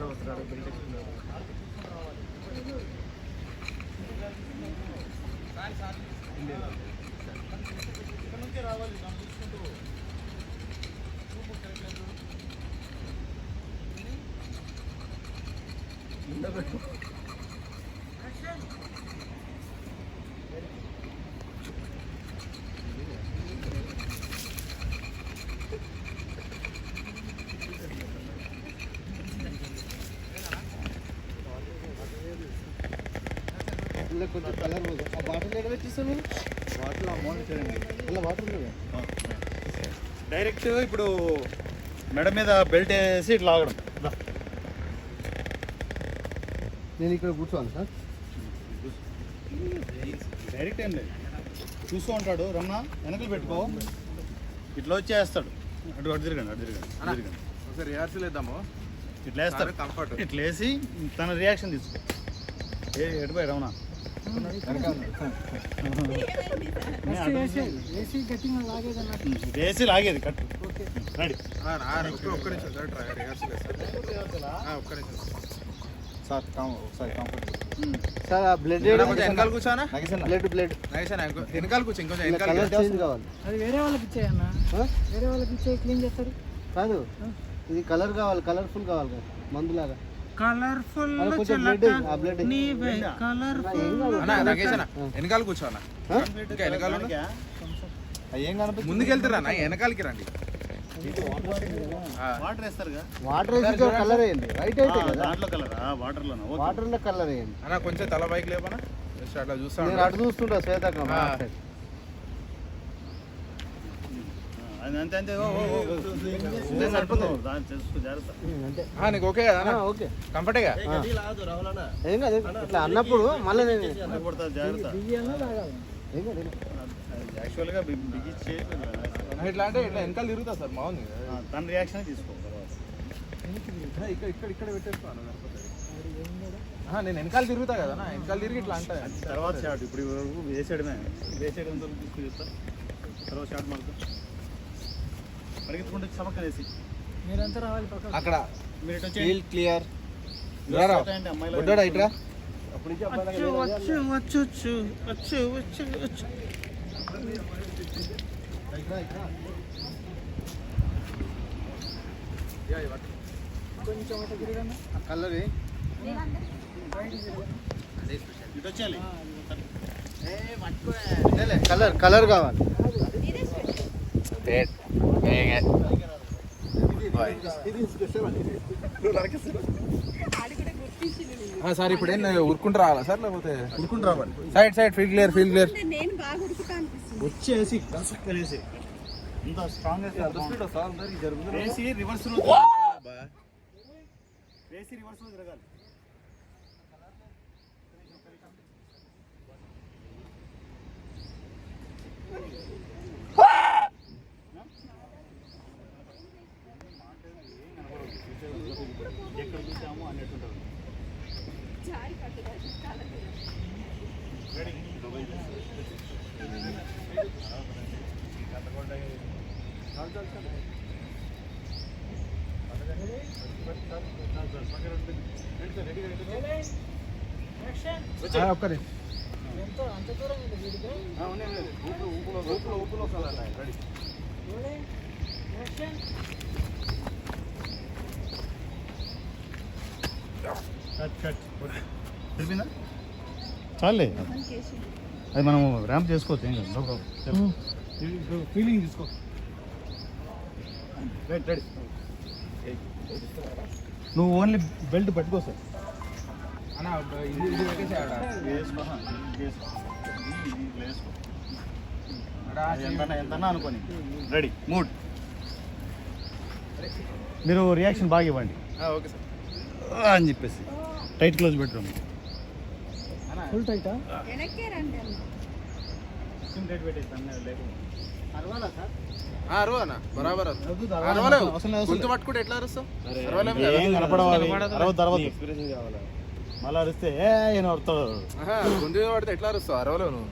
ఇంట్లో వస్తున్నాడు బిల్డింగ్ ఇక్కడ నుంచే రావాలి పంపించుకుంటూ చూపు కొంచెం కలర్ పోదు ఆ బాటిల్ ఎక్కడ వాటిలో అమౌంట్ వాటర్ డైరెక్ట్ ఇప్పుడు మెడ మీద బెల్ట్ వేసి ఇట్లా లాగడం. దా. నేను ఇక్కడ కూర్చోవాలి సార్. డైరెక్ట్ ఏం లేదు. చూస్తూ ఉంటాడు. రమ్మ వెనకలు పెట్టుకో. ఇట్లా వచ్చేస్తాడు అటు అటు తిరగండి అటు తిరగండి అటు తిరగండి. ఒకసారి రిహార్సల్ వేద్దాము ఇట్లా వేస్తాడు. కంఫర్ట్ ఇట్లా వేసి తన రియాక్షన్ తీసుకో. ఏ ఎటు పోయి రమణ? వేసి లాగేది కట్టు రెడీ. ఒక్క నిమిషం సార్ ఒకసారి ఆ బ్లడ్ వెనకాల కూర్చోనా? Blood blood. నైస్ అన్న వెనకాల కూర్చో ఇంకొంచెం వెనకాల కావాలి. అది వేరే వాళ్ళకి ఇచ్చేయన్న? ఆ? వేరే వాళ్ళకి ఇచ్చే క్లీన్ చేస్తారు? కాదు. ఇది కలర్ కావాలి కలర్ఫుల్ కావాలి కదా మందులాగా. కలర్ఫుల్ నీవే కలర్ఫుల్ వెనకాల కూర్చో అన్న. ఇంకా వెనకాల ఉండు. ఏం కనిపిస్తుంది? ముందుకు వెళ్తారా అన్న వెనకాలకి రండి. వాటర్ వేస్తారుగా? వాటర్ వేసి కలర్ వేయండి. వైట్ అయితే కదా? దాంట్లో కలర్ వాటర్లో కలర్ వేయండి. అన్న కొంచెం తల బైక్ లేపనా? అట్లా చూస్తా నేను అటు చూస్తుంటా శ్వేతక్క ఆ. అది అంతే సరిపోతుంది నీకు ఓకే. కదా? ఓకే కంఫర్టేగా ఏం కాదు ఇట్లా అన్నప్పుడు మళ్ళీ నేను జాగ్రత్త. యాక్చువల్గా బిగించి ఇట్లా అంటే ఇట్లా వెనకాల తిరుగుతా సార్ బాగుంది. తన రియాక్షన్ తీసుకో తర్వాత ఇక్కడ ఇక్కడ ఇక్కడ పెట్టేస్తాను నేను వెనకాల తిరుగుతా కదా వెనకాల తిరిగి ఇట్లా అంటే తర్వాత షాట్ ఇప్పుడు వేసాడు ఎంత చెప్తా తర్వాత షాట్ మనకు పరిగెత్తుకుంటే చమక్క వేసి మీరంతా రావాలి పక్కన అక్కడ. మీరు ఇటు ఫీల్ క్లియర్. అమ్మాయిలో బుడ్డోడా ఇట్రా? అప్పుడు నుంచి అబ్బాయి వచ్చు వచ్చు వచ్చు వచ్చు వచ్చు వచ్చు కొంచెం అటు తిరగండి. కలర్ ఇటు వచ్చేయాలి. కలర్ కలర్ కావాలి. సార్ ఇప్పుడు ఏం ఉరుకుంటూ రావాలా సార్ లేకపోతే? ఉరుకుంటూ రావాలి. Side side feel clear feel clear. వచ్చేసి కలిసి ఇంత స్ట్రాంగ్ వేసి రివర్స్ రివర్స్ తిరగాలి ఒక్కరి. ఎంత అంత దూరం ఉంది వీడికి. రోలింగ్ యాక్షన్ కట్ కట్ తెలిపిందా చాలే. అది మనం ర్యాంప్ చేసుకోవచ్చు ఏం కాదు నో ప్రాబ్లం ఫీలింగ్ తీసుకో. రైట్ రెడీ నువ్వు ఓన్లీ బెల్ట్ పట్టుకో సార్ ఎంత ఎంత అనుకోని. రెడీ మూడ్ మీరు రియాక్షన్ బాగా ఇవ్వండి. ఆ, ఓకే సార్ అని చెప్పేసి. Tight close bedroom. అన్న. ఫుల్ టైటా మళ్ళీ అరిస్తే ఏ గొంతు మీద పడితే ఎట్లా అరుస్తావు? అరవలేవు నువ్వు.